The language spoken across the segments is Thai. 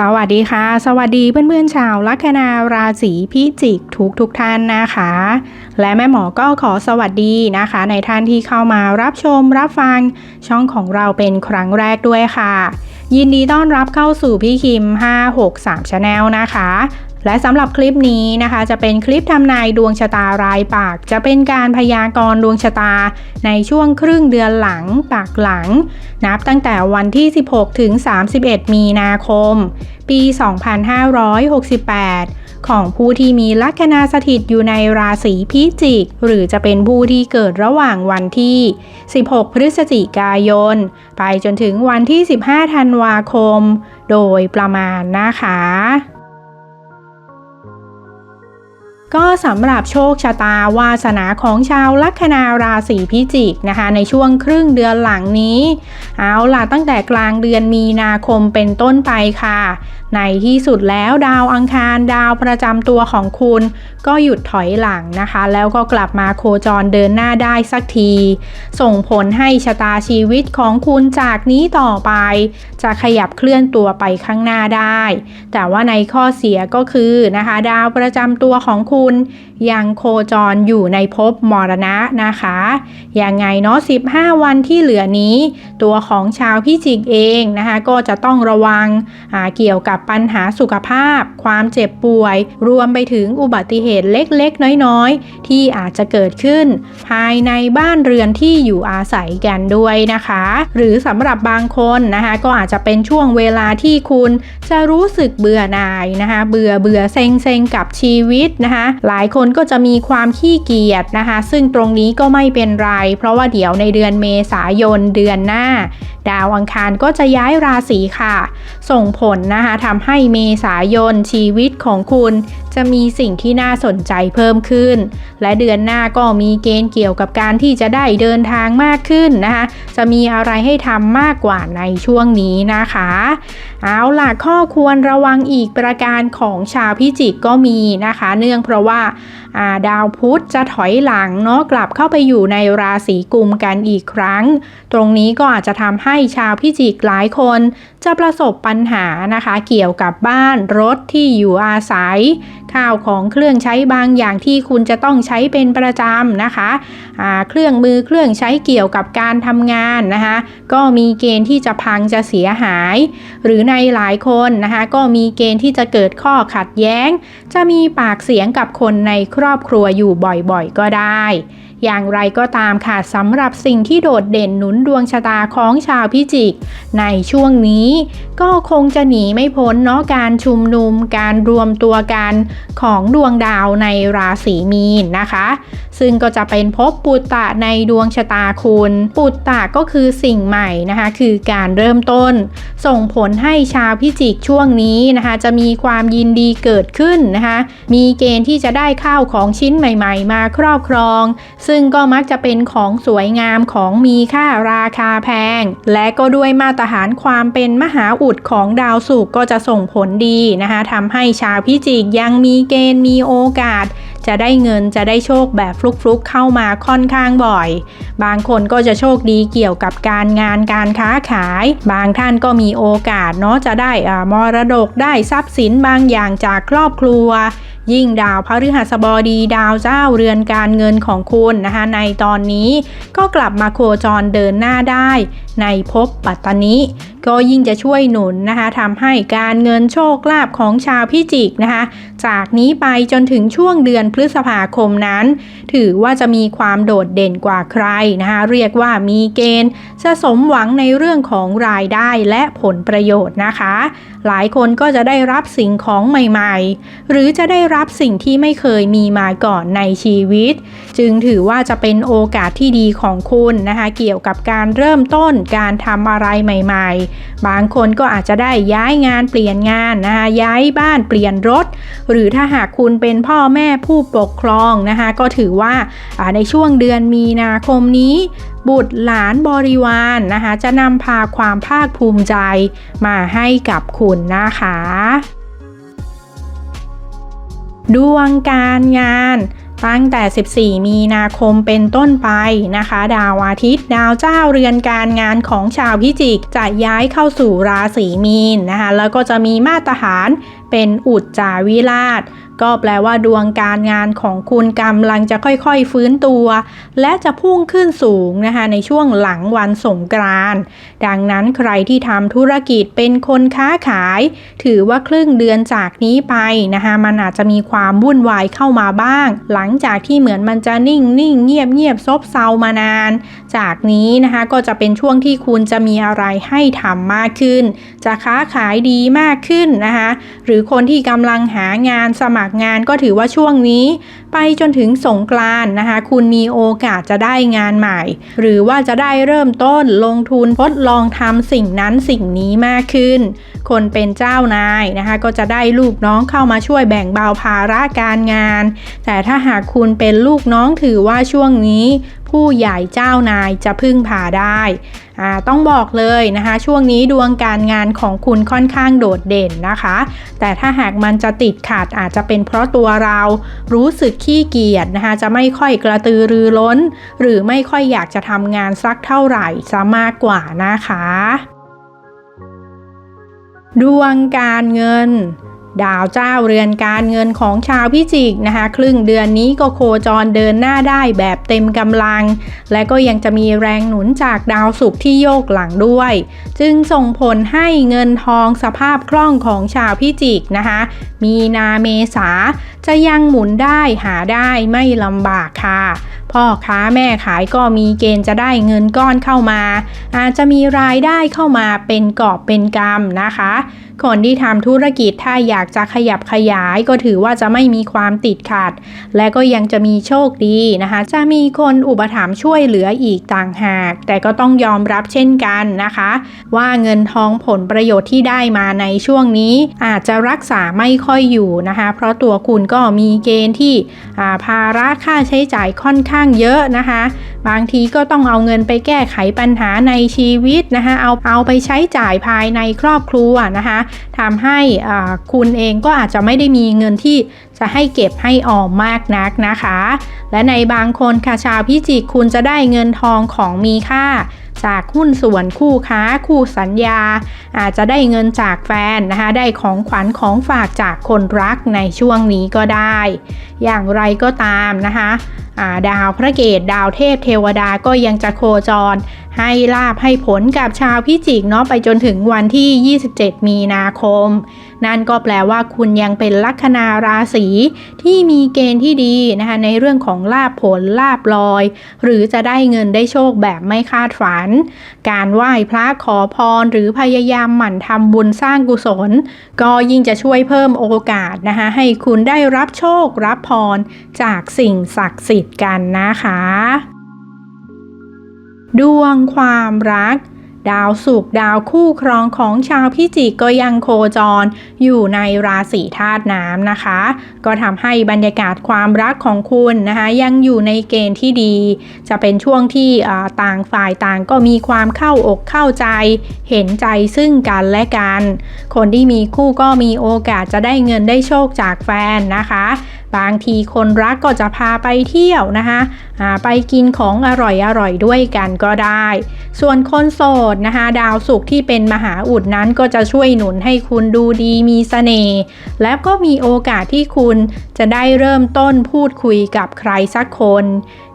สวัสดีค่ะ สวัสดีเพื่อนๆชาวลัคนาราศีพิจิกทุกทุกท่านนะคะ และแม่หมอก็ขอสวัสดีนะคะ ในท่านที่เข้ามารับชมรับฟังช่องของเราเป็นครั้งแรกด้วยค่ะ ยินดีต้อนรับเข้าสู่พี่คิม 563 Channel นะคะ และสำหรับคลิปนี้นะคะ จะเป็นคลิปทำนายดวงชะตารายปาก จะเป็นการพยากรณ์ดวงชะตา ในช่วงครึ่งเดือนหลังปากหลัง นับตั้งแต่วันที่ 16 ถึง 31 มีนาคม ปี 2568ของผู้ที่มีลัคนาสถิตอยู่ในราศีพิจิก หรือจะเป็นผู้ที่เกิดระหว่างวันที่ 16 พฤศจิกายน ไปจนถึงวันที่ 15 ธันวาคม โดยประมาณนะคะ ก็สำหรับโชคชะตาวาสนาของชาวลัคนาราศีพิจิกนะคะ ในช่วงครึ่งเดือนหลังนี้ เอาล่ะตั้งแต่กลางเดือนมีนาคมเป็นต้นไปค่ะ ในที่สุดแล้วดาวอังคารดาวประจำตัวของคุณ ก็หยุดถอยหลังนะคะ แล้วก็กลับมาโคจรเดินหน้าได้สักที ส่งผลให้ชะตาชีวิตของคุณจากนี้ต่อไป จะขยับเคลื่อนตัวไปข้างหน้าได้ แต่ว่าในข้อเสียก็คือนะคะ ดาวประจำตัวของคุณยังโคจรอยู่ในภพมรณะนะคะยังไงเนาะ 15 วันที่เหลือนี้ ตัวของชาวพิจิกเองนะคะ ก็จะต้องระวังเกี่ยวกับปัญหาสุขภาพ ความเจ็บป่วย รวมไปถึงอุบัติเหตุเล็กๆ น้อยๆ ที่อาจจะเกิดขึ้น ภายในบ้านเรือนที่อยู่อาศัยกันด้วยนะคะ หรือสำหรับบางคนนะคะ ก็อาจจะเป็นช่วงเวลาที่คุณจะรู้สึกเบื่อหน่ายนะคะ เบื่อเบื่อเซ็งเซ็งกับชีวิตนะคะหลายคนก็จะมีความขี้เกียจนะคะ ซึ่งตรงนี้ก็ไม่เป็นไร เพราะว่าเดี๋ยวในเดือนเมษายนเดือนหน้า ดาวอังคารก็จะย้ายราศีค่ะ ส่งผลนะคะทำให้เมษายนชีวิตของคุณ จะมีสิ่งที่น่าสนใจเพิ่มขึ้น และเดือนหน้าก็มีเกณฑ์เกี่ยวกับการที่จะได้เดินทางมากขึ้นนะคะ จะมีอะไรให้ทำมากกว่าในช่วงนี้นะคะ เอาล่ะข้อควรระวังอีกประการของชาวพิจิกก็มีนะคะ เนื่องเพราะว่าดาวพุธจะถอยหลังเนาะกลับเข้าไปอยู่ในราศีกุมกันอีกครั้ง ตรงนี้ก็อาจจะทำให้ชาวพิจิกหลายคน จะประสบปัญหานะคะ เกี่ยวกับบ้านรถที่อยู่อาศัยข้าวของเครื่องใช้บางอย่างที่คุณจะต้องใช้เป็นประจำนะคะเครื่องมือเครื่องใช้เกี่ยวกับการทำงานนะคะก็มีเกณฑ์ที่จะพังจะเสียหาย หรือในหลายคนนะคะก็มีเกณฑ์ที่จะเกิดข้อขัดแย้ง จะมีปากเสียงกับคนในครอบครัวอยู่บ่อยๆ ก็ได้อย่างไรก็ตามค่ะสำหรับสิ่งที่โดดเด่นหนุนดวงชะตาของชาวพิจิก ในช่วงนี้ก็คงจะหนีไม่พ้นเนาะการชุมนุมการรวมตัวกันของดวงดาวในราศีมีนนะคะ ซึ่งก็จะเป็นภพปุตตะในดวงชะตาคุณ ปุตตะก็คือสิ่งใหม่นะคะ คือการเริ่มต้น ส่งผลให้ชาวพิจิกช่วงนี้นะคะ จะมีความยินดีเกิดขึ้นนะคะ มีเกณฑ์ที่จะได้ข้าวของชิ้นใหม่ ๆ มาครอบครองซึ่งก็มักจะเป็นของสวยงามของมีค่าราคาแพง และก็ด้วยมาตรฐานความเป็นมหาอุดของดาวศุกร์ก็จะส่งผลดีนะคะทำให้ชาวพิจิกยังมีเกณฑ์มีโอกาสจะได้เงินจะได้โชคแบบฟลุกๆเข้ามาค่อนข้างบ่อย บางคนก็จะโชคดีเกี่ยวกับการงานการค้าขาย บางท่านก็มีโอกาสเนาะจะได้มรดกได้ทรัพย์สินบางอย่างจากครอบครัว ยิ่งดาวพฤหัสบดีดาวเจ้าเรือนการเงินของคุณนะคะในตอนนี้ก็กลับมาโคจรเดินหน้าได้ ในภพปัตตานิก็ยิ่งจะช่วยหนุนนะคะทำให้การเงินโชคลาภของชาวพิจิกนะคะ จากนี้ไปจนถึงช่วงเดือนพฤษภาคมนั้น ถือว่าจะมีความโดดเด่นกว่าใครนะคะเรียกว่ามีเกณฑ์จะสมหวังในเรื่องของรายได้และผลประโยชน์นะคะ หลายคนก็จะได้รับสิ่งของใหม่ๆ หรือจะได้รับสิ่งที่ไม่เคยมีมาก่อนในชีวิต จึงถือว่าจะเป็นโอกาสที่ดีของคุณนะคะเกี่ยวกับการเริ่มต้นการทำอะไรใหม่ ๆ บางคนก็อาจจะได้ย้ายงานเปลี่ยนงานนะคะย้ายบ้านเปลี่ยนรถหรือถ้าหากคุณเป็นพ่อแม่ผู้ปกครองนะคะ ก็ถือว่าในช่วงเดือนมีนาคมนี้ บุตรหลานบริวารนนะคะ จะนำพาความภาคภูมิใจมาให้กับคุณนะคะ ดวงการงาน ตั้งแต่ 14 มีนาคมเป็นต้นไปนะคะ ดาวอาทิตย์ ดาวเจ้าเรือนการงานของชาวพิจิก จะย้ายเข้าสู่ราศีมีนนะคะ แล้วก็จะมีมาตรฐานเป็นอุจจาวิราช ก็แปลว่าดวงการงานของคุณกำลังจะค่อยๆฟื้นตัว และจะพุ่งขึ้นสูงนะคะในช่วงหลังวันสงกรานต์ดังนั้นใครที่ทำธุรกิจเป็นคนค้าขาย ถือว่าครึ่งเดือนจากนี้ไปนะคะมันอาจจะมีความวุ่นวายเข้ามาบ้าง หลังจากที่เหมือนมันจะนิ่งนิ่งเงียบเงียบซบเซามานาน จากนี้นะคะก็จะเป็นช่วงที่คุณจะมีอะไรให้ทำมากขึ้น จะค้าขายดีมากขึ้นนะคะหรือคนที่กำลังหางานสมัครงานก็ถือว่าช่วงนี้ ไปจนถึงสงกรานต์นะคะ คุณมีโอกาสจะได้งานใหม่ หรือว่าจะได้เริ่มต้นลงทุนทดลองทำสิ่งนั้นสิ่งนี้มากขึ้น คนเป็นเจ้านายนะคะ ก็จะได้ลูกน้องเข้ามาช่วยแบ่งเบาภาระการงาน แต่ถ้าหากคุณเป็นลูกน้องถือว่าช่วงนี้ผู้ใหญ่เจ้านายจะพึ่งพาได้ต้องบอกเลยนะคะ ช่วงนี้ดวงการงานของคุณค่อนข้างโดดเด่นนะคะ แต่ถ้าหากมันจะติดขัดอาจจะเป็นเพราะตัวเรารู้สึกขี้เกียจนะคะ จะไม่ค่อยกระตือรือร้น หรือไม่ค่อยอยากจะทำงานสักเท่าไหร่ซะมากกว่านะคะ ดวงการเงิน ดาวเจ้าเรือนการเงินของชาวพิจิกนะคะ ครึ่งเดือนนี้ก็โคจรเดินหน้าได้แบบเต็มกำลัง และก็ยังจะมีแรงหนุนจากดาวศุกร์ที่โยกหลังด้วย จึงส่งผลให้เงินทองสภาพคล่องของชาวพิจิกนะคะ มีนาเมษาจะยังหมุนได้หาได้ไม่ลำบากค่ะพ่อค้าแม่ขายก็มีเกณฑ์จะได้เงินก้อนเข้ามา อาจจะมีรายได้เข้ามาเป็นกอบเป็นกำนะคะคนที่ทำธุรกิจถ้าอยากจะขยับขยายก็ถือว่าจะไม่มีความติดขัด และก็ยังจะมีโชคดีนะคะ จะมีคนอุปถัมภ์ช่วยเหลืออีกต่างหาก แต่ก็ต้องยอมรับเช่นกันนะคะ ว่าเงินทองผลประโยชน์ที่ได้มาในช่วงนี้ อาจจะรักษาไม่ค่อยอยู่นะคะ เพราะตัวคุณก็มีเกณฑ์ที่อ่าภาระค่าใช้จ่ายค่อนข้างเยอะนะคะ บางทีก็ต้องเอาเงินไปแก้ไขปัญหาในชีวิตนะคะ เอาเอาไปใช้จ่ายภายในครอบครัวนะคะทำให้คุณเองก็อาจจะไม่ได้มีเงินที่จะให้เก็บให้ออมมากนักนะคะ และในบางคนค่ะชาวพิจิกคุณจะได้เงินทองของมีค่าจากหุ้นส่วนคู่ค้าคู่สัญญา อาจจะได้เงินจากแฟนนะคะได้ของขวัญของฝากจากคนรักในช่วงนี้ก็ได้ อย่างไรก็ตามนะคะาดาวพระเกตดาวเทพเทวดาก็ยังจะโคจร ให้ลาบให้ผลกับชาวพิจิกเนาะไปจนถึงวันที่ 27 มีนาคม นั่นก็แปลว่าคุณยังเป็นลัคนาราศีที่มีเกณฑ์ที่ดีนะคะในเรื่องของลาบผลลาบลอย หรือจะได้เงินได้โชคแบบไม่คาดฝัน การไหว้พระขอพรหรือพยายามหมั่นทำบุญสร้างกุศล ก็ยิ่งจะช่วยเพิ่มโอกาสนะคะให้คุณได้รับโชครับพรจากสิ่งศักดิ์สิทธิ์กันนะคะ ดวงความรัก ดาวศุกดาวคู่ครองของชาวพิจิกก็ยังโคจร อยู่ในราศีธาตุน้ำนะคะ ก็ทำให้บรรยากาศความรักของคุณนะคะ ยังอยู่ในเกณฑ์ที่ดี จะเป็นช่วงที่ต่างฝ่ายต่างก็มีความเข้าอกเข้าใจ เห็นใจซึ่งกันและกัน คนที่มีคู่ก็มีโอกาสจะได้เงินได้โชคจากแฟนนะคะบางทีคนรักก็จะพาไปเที่ยวนะคะไปกินของอร่อยๆด้วยกันก็ได้ ส่วนคนโสดนะคะดาวศุกร์ที่เป็นมหาอุดนั้นก็จะช่วยหนุนให้คุณดูดีมีเสน่ห์และก็มีโอกาสที่คุณจะได้เริ่มต้นพูดคุยกับใครสักคน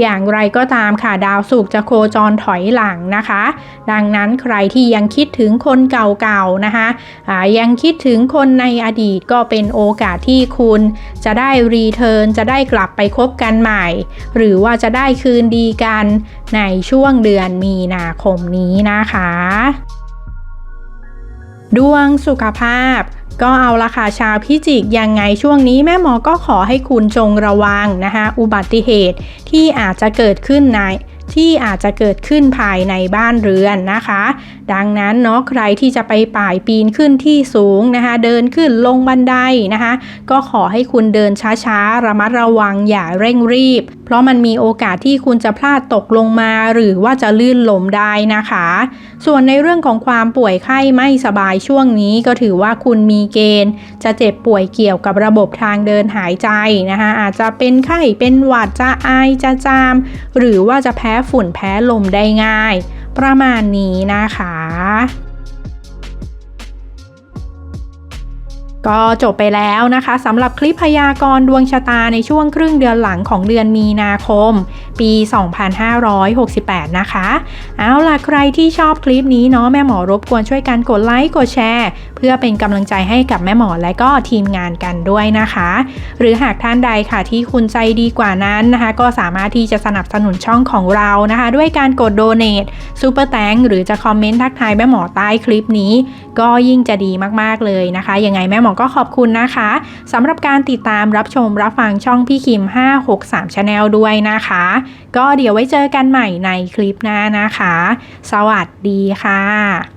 อย่างไรก็ตามค่ะดาวศุกร์จะโคจรถอยหลังนะคะ ดังนั้นใครที่ยังคิดถึงคนเก่าๆนะคะอ่ายังคิดถึงคนในอดีตก็เป็นโอกาสที่คุณจะได้รีเทิร์นจะได้กลับไปคบกันใหม่ หรือว่าจะได้คืนดีกันในช่วงเดือนมีนาคมนี้นะคะ ดวงสุขภาพก็เอาละค่ะชาวพิจิกยังไงช่วงนี้แม่หมอก็ขอให้คุณจงระวังนะคะอุบัติเหตุที่อาจจะเกิดขึ้นใน ที่อาจจะเกิดขึ้นภายในบ้านเรือนนะคะ ดังนั้นเนาะใครที่จะไปป่ายปีนขึ้นที่สูงนะคะ เดินขึ้นลงบันไดนะคะ ก็ขอให้คุณเดินช้าๆ ระมัดระวังอย่าเร่งรีบ เพราะมันมีโอกาสที่คุณจะพลาดตกลงมาหรือว่าจะลื่นล้มได้นะคะ ส่วนในเรื่องของความป่วยไข้ไม่สบายช่วงนี้ก็ถือว่าคุณมีเกณฑ์ จะเจ็บป่วยเกี่ยวกับระบบทางเดินหายใจนะคะอาจจะเป็นไข้เป็นหวัดจะไอจะจาม หรือว่าจะแพ้ฝุ่นแพ้ลมได้ง่าย ประมาณนี้นะคะก็จบไปแล้วนะคะสำหรับคลิปพยากรณ์ดวงชะตาในช่วงครึ่งเดือนหลังของเดือนมีนาคม ปี 2568 นะคะ เอาล่ะใครที่ชอบคลิปนี้เนาะแม่หมอรบกวนช่วยกันกดไลค์กดแชร์ พื่อเป็นกำลังใจให้กับแม่หมอและก็ทีมงานกันด้วยนะคะ หรือหากท่านใดค่ะที่คุณใจดีกว่านั้นนะคะ ก็สามารถที่จะสนับสนุนช่องของเรานะคะ ด้วยการกดโดเน a ซูเปอร์แตงหรือจะคอมเมนต์ทักทายแม่หมอใต้คลิปนี้ ก็ยิ่งจะดีมากๆเลยนะคะยังไงแม่หมอก็ขอบคุณนะคะสำหรับการติดตามรับชมรับฟังช่องพี่คิม 563 Channel ด้วยนะคะ ก็เดี๋ยวไว้เจอกันใหม่ในคลิปหน้านะคะ สวัสดีค่ะ